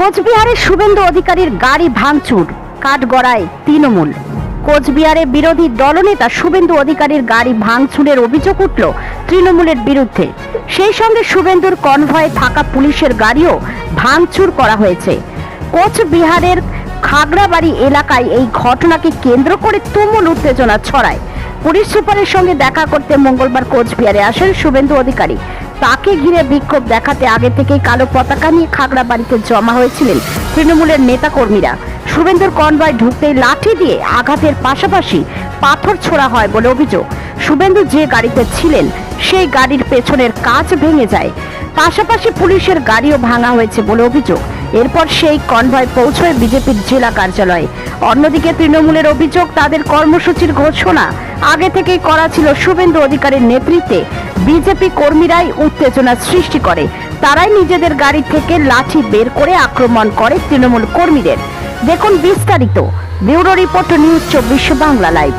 কোচবিহারে শুভেন্দু অধিকারীর গাড়ি ভাঙচুর, কাঠগড়ায় তৃণমূল। কোচবিহারে বিরোধী দলনেতা শুভেন্দু অধিকারীর গাড়ি ভাঙচুরের অভিযোগ উঠল তৃণমূলের বিরুদ্ধে। সেই সঙ্গে শুভেন্দুর কনভয়ে থাকা পুলিশের গাড়িও ভাঙচুর করা হয়েছে। কোচবিহারের খাগড়াবাড়ি এলাকায় এই ঘটনাকে কেন্দ্র করে তুমুল উত্তেজনা ছড়ায়। পুলিশ সুপারের সঙ্গে দেখা করতে মঙ্গলবার কোচবিহারে আসেন শুভেন্দু অধিকারী। তাকে ঘিরে বিক্ষোভ দেখাতে আগে থেকেই কালো পতাকা নিয়ে খাগড়া বাড়িতে জমা হয়েছিলেন তৃণমূলের নেতাকর্মীরা। শুভেন্দুর কনভয় ঢুকতেই লাঠি দিয়ে আঘাতের পাশাপাশি পাথর ছোড়া হয় বলে অভিযোগ। শুভেন্দু যে গাড়িতে ছিলেন, সেই গাড়ির পেছনের কাচ ভেঙে যায়। পাশাপাশি পুলিশের গাড়িও ভাঙা হয়েছে বলে অভিযোগ। এরপর সেই কনভয় পৌঁছয় বিজেপির জেলা কার্যালয়ে। অন্যদিকে তৃণমূলের অভিযোগ, তাদের কর্মসূচির ঘোষণা আগে থেকেই করা ছিল শুভেন্দু অধিকারীর নেতৃত্বে। বিজেপি কর্মীরাই উত্তেজনা সৃষ্টি করে। তারাই নিজেদের গাড়ি থেকে লাঠি বের করে আক্রমণ করে তৃণমূল কর্মীদের। দেখুন বিস্তারিত। ব্যুরো রিপোর্ট, নিউজ চব্বিশ বাংলা লাইভ।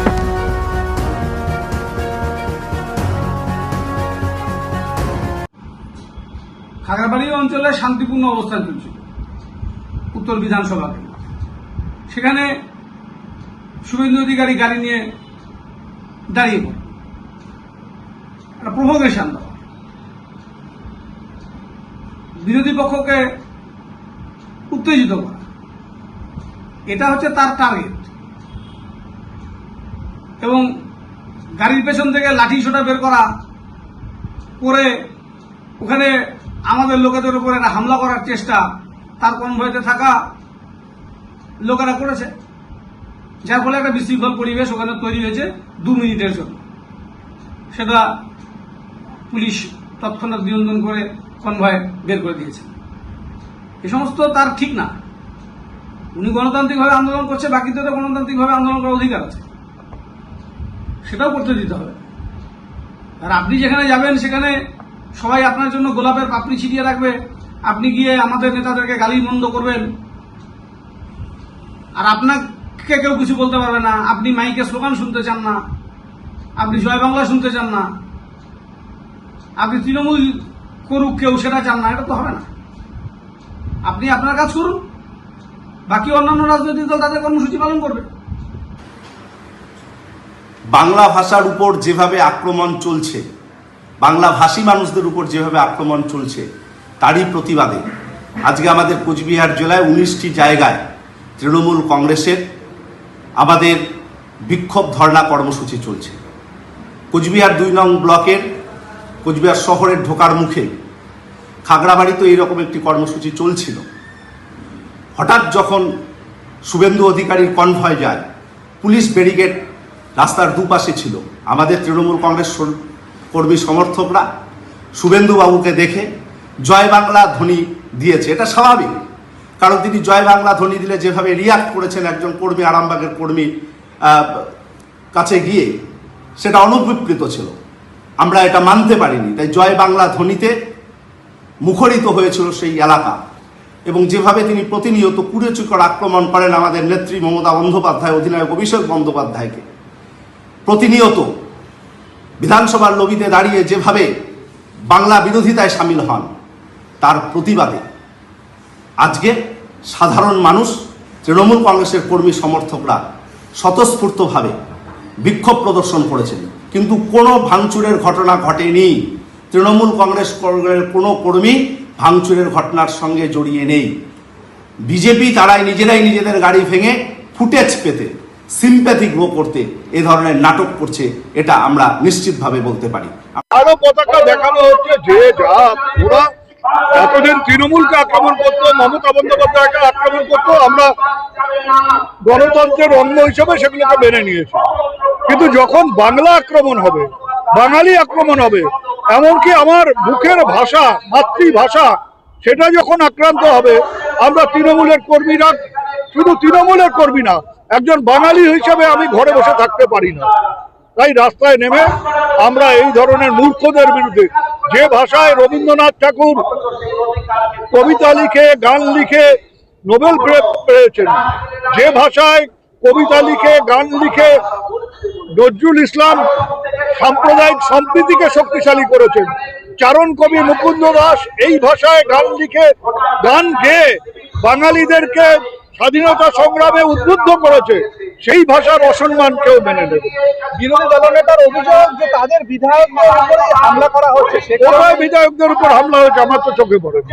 খাগড়াবাড়ি অঞ্চলে শান্তিপূর্ণ অবস্থান চলছিল উত্তর বিধানসভাতে সেখানে শুভেন্দু অধিকারী গাড়ি নিয়ে দাঁড়িয়ে পড়ে। একটা বিরোধী পক্ষকে উত্তেজিত করা। এটা হচ্ছে তার টার্গেট এবং গাড়ির পেছন থেকে লাঠি সোটা বের করা করে ওখানে আমাদের লোকেদের উপরে একটা হামলা করার চেষ্টা তার কনভয়তে থাকা লোকেরা করেছে। যার ফলে একটা বিশৃঙ্খল পরিবেশ ওখানে তৈরি হয়েছে দু মিনিটের জন্য। সেটা পুলিশ তৎক্ষণাৎ নিয়ন্ত্রণ করে কনভয় বের করে দিয়েছে। এ সমস্ত তার ঠিক না। উনি গণতান্ত্রিকভাবে আন্দোলন করছে বাকিদের তো গণতান্ত্রিকভাবে আন্দোলন করার অধিকার আছে। সেটাও করতে দিতে হবে। আর আপনি যেখানে যাবেন, সেখানে সবাই আপনার জন্য গোলাপের পাপড়ি ছিটিয়ে রাখবে। আপনি গিয়ে আমাদের নেতাদেরকে গালি মন্দ করবেন? আর আপনাকে কেউ কিছু বলতে পারবে না। আপনি মাইকে স্লোগান শুনতে চান না। আপনি জয় বাংলা শুনতে চান না। আপনি তৃণমূল করুক কেউ, সেটা চান না। এটা তো হবে না। আপনি আপনার কাজ করুন। বাকি অন্যান্য রাজনৈতিক দল তাদের কর্মসূচি পালন করবে। বাংলা ভাষার উপর যেভাবে আক্রমণ চলছে, বাংলা ভাষী মানুষদের উপর যেভাবে আক্রমণ চলছে তারই প্রতিবাদে। আজকে আমাদের কোচবিহার জেলায় উনিশটি জায়গায় তৃণমূল কংগ্রেসের আমাদের বিক্ষোভ ধর্ণা কর্মসূচি চলছে। কোচবিহার দুই নং ব্লকের কোচবিহার শহরের ঢোকার মুখে খাগড়াবাড়িতে এইরকম একটি কর্মসূচি চলছিল। হঠাৎ যখন শুভেন্দু অধিকারীর কনভয় যায়, পুলিশ ব্যারিকেড রাস্তার দুপাশে ছিল। আমাদের তৃণমূল কংগ্রেস কর্মী সমর্থকরা শুভেন্দুবাবুকে দেখে জয় বাংলা ধ্বনি দিয়েছে, এটা স্বাভাবিক। কারণ তিনি জয় বাংলা ধ্বনি দিলে যেভাবে রিয়াক্ট করেছেন একজন কর্মী, আরামবাগের কর্মী কাছে গিয়ে, সেটা অনুবিকৃত ছিল। আমরা এটা মানতে পারিনি। তাই জয় বাংলা ধ্বনিতে মুখরিত হয়েছিল সেই এলাকা। এবং যেভাবে তিনি প্রতিনিয়ত কুড়েচুকর আক্রমণ করেন আমাদের নেত্রী মমতা বন্দ্যোপাধ্যায়, অধিনায়ক অভিষেক বন্দ্যোপাধ্যায়কে। প্রতিনিয়ত বিধানসভার লবিতে দাঁড়িয়ে যেভাবে বাংলা বিরোধিতায় সামিল হন তার প্রতিবাদে আজকে সাধারণ মানুষ, তৃণমূল কংগ্রেসের কর্মী সমর্থকরা স্বতঃস্ফূর্তভাবে বিক্ষোভ প্রদর্শন করেছেন। কিন্তু কোনো ভাঙচুরের ঘটনা ঘটেনি। তৃণমূল কংগ্রেস কোনো কর্মী ভাঙচুরের ঘটনার সঙ্গে জড়িয়ে নেই। বিজেপি তারাই নিজেরাই নিজেদের গাড়ি ভেঙে ফুটেজ পেতে সিম্প্যাথি গ্রো করতে এ ধরনের নাটক করছে এটা আমরা নিশ্চিতভাবে বলতে পারি। আরও পতাকা দেখানো হচ্ছে যে যা এতদিন তৃণমূলকে আক্রমণ করতো, মমতা বন্দ্যোপাধ্যায়কে আক্রমণ করতো, আমরা গণতন্ত্রের অঙ্গ হিসেবে সেগুলোকে মেনে নিয়েছি। কিন্তু যখন বাংলা আক্রমণ হবে, বাঙালি আক্রমণ হবে, এমনকি আমার মুখের ভাষা, মাতৃভাষা, সেটা যখন আক্রান্ত হবে, আমরা তৃণমূলের কর্মীরা শুধু তৃণমূলের কর্মী না, একজন বাঙালি হিসেবে আমি ঘরে বসে থাকতে পারি না। তাই রাস্তায় নেমে আমরা এই ধরনের মূর্খদের বিরুদ্ধে যে ভাষায় রবীন্দ্রনাথ ঠাকুর কবিতা লিখে, গান লিখে নোবেল পেয়েছেন, যে ভাষায় কবিতা লিখে, গান লিখে নজরুল ইসলাম সাম্প্রদায়িক সম্প্রীতিকে শক্তিশালী করেছেন। চারণ কবি মুকুন্দ দাস এই ভাষায় গান লিখে, গান গেয়ে বাঙালিদেরকে স্বাধীনতা সংগ্রামে উদ্বুদ্ধ করেছে সেই ভাষার অসম্মান কেউ মেনে নেবে বিরোধী দলনেতার অভিযোগ যে তাদের বিধায়কদের উপরে হামলা করা হচ্ছে কোথায় বিধায়কদের উপর হামলা হয়েছে আমার তো চোখে পড়ে না।